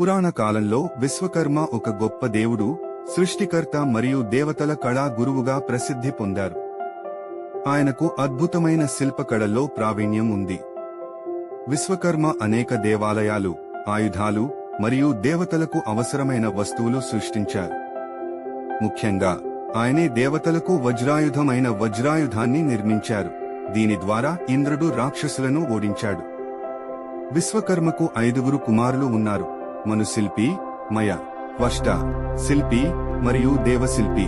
పురాణ కాలంలో విశ్వకర్మ ఒక గొప్ప దేవుడు సృష్టికర్త మరియు దేవతల కళా గురువుగా ప్రసిద్ధి పొందారు. ఆయనకు అద్భుతమైన శిల్పకళలో ప్రావీణ్యం ఉంది. విశ్వకర్మ అనేక దేవాలయాలు ఆయుధాలు మరియు దేవతలకు అవసరమైన వస్తువులు సృష్టించారు. ముఖ్యంగా ఆయనే దేవతలకు వజ్రాయుధమైన వజ్రాయుధాన్ని నిర్మించారు. దీని ద్వారా ఇంద్రుడు రాక్షసులను ఓడించాడు. విశ్వకర్మకు ఐదుగురు కుమారులు ఉన్నారు. మనుశిల్పి మయ త్వష్ట శిల్పి మరియు దేవశిల్పి.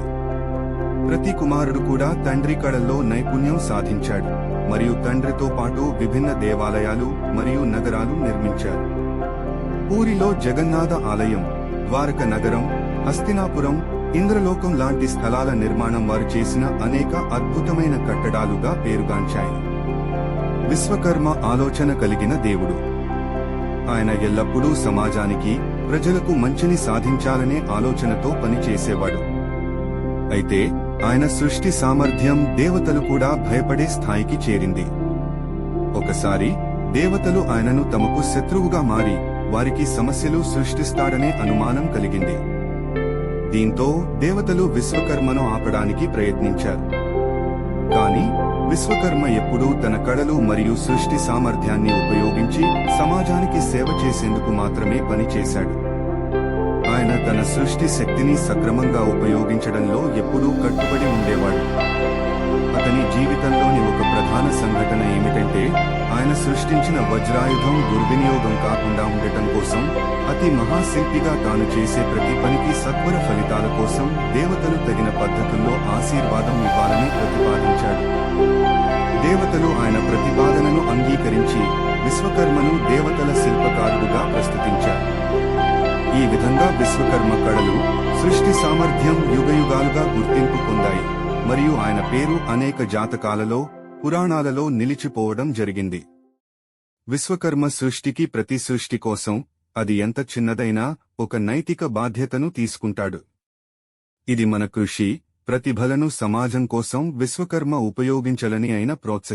ప్రతి కుమారుడు కూడా తండ్రి కళల్లో నైపుణ్యం సాధించాడు మరియు తండ్రితో పాటు విభిన్న దేవాలయాలు మరియు నగరాలు నిర్మించారు. పూరిలో జగన్నాథ ఆలయం ద్వారక నగరం హస్తినాపురం ఇంద్రలోకం లాంటి స్థలాల నిర్మాణం వారు చేసిన అనేక అద్భుతమైన కట్టడాలుగా పేరుగాంచాయి. విశ్వకర్మ ఆలోచన కలిగిన దేవుడు. ఆయన ఎల్లప్పుడూ సమాజానికి ప్రజలకు మంచిని సాధించాలనే ఆలోచనతో పనిచేసేవాడు. అయితే ఆయన సృష్టి సామర్థ్యం దేవతలు కూడా భయపడే స్థాయికి చేరింది. ఒకసారి దేవతలు ఆయనను తమకు శత్రువుగా మారి వారికి సమస్యలు సృష్టిస్తాడనే అనుమానం కలిగింది. దీంతో దేవతలు విశ్వకర్మను ఆపడానికి ప్రయత్నించారు. కానీ విశ్వకర్మ ఎప్పుడూ తన కళలు మరియు సృష్టి సామర్థ్యాన్ని ఉపయోగించి సమాజానికి సేవ చేసేందుకు మాత్రమే పనిచేశాడు. ఆయన తన సృష్టి శక్తిని సక్రమంగా ఉపయోగించడంలో ఎప్పుడూ కట్టుబడి ఉండేవాడు. అతని జీవితంలోని ఒక ప్రధాన సంఘటన సృష్టించిన వజ్రాయుధం దుర్వినియోగం కాకుండా ఉండటం కోసం అతి మహాశిల్పిగా తాను చేసే ప్రతి పనికి సత్వర ఫలితాల కోసం దేవతలు తగిన పద్ధతుల్లో ఆశీర్వాదం ఇవ్వాలని ప్రతిపాదించాడు. దేవతలు ఆయన ప్రతిపాదనను అంగీకరించి విశ్వకర్మను దేవతల శిల్పకారుడుగా ప్రస్తుతించారు. ఈ విధంగా విశ్వకర్మ కళలు సృష్టి సామర్థ్యం యుగయుగాలుగా గుర్తింపు పొందాయి మరియు ఆయన పేరు అనేక జాతకాలలో పురాణాలలో నిలిచిపోవడం జరిగింది. విశ్వకర్మ సృష్టికి ప్రతి సృష్టి కోసం అది ఎంత చిన్నదైనా ఒక నైతిక బాధ్యతను తీసుకుంటాడు. ఇది మన కృషి ప్రతిభలను సమాజం కోసం విశ్వకర్మ ఉపయోగించలని అయిన ప్రోత్సహం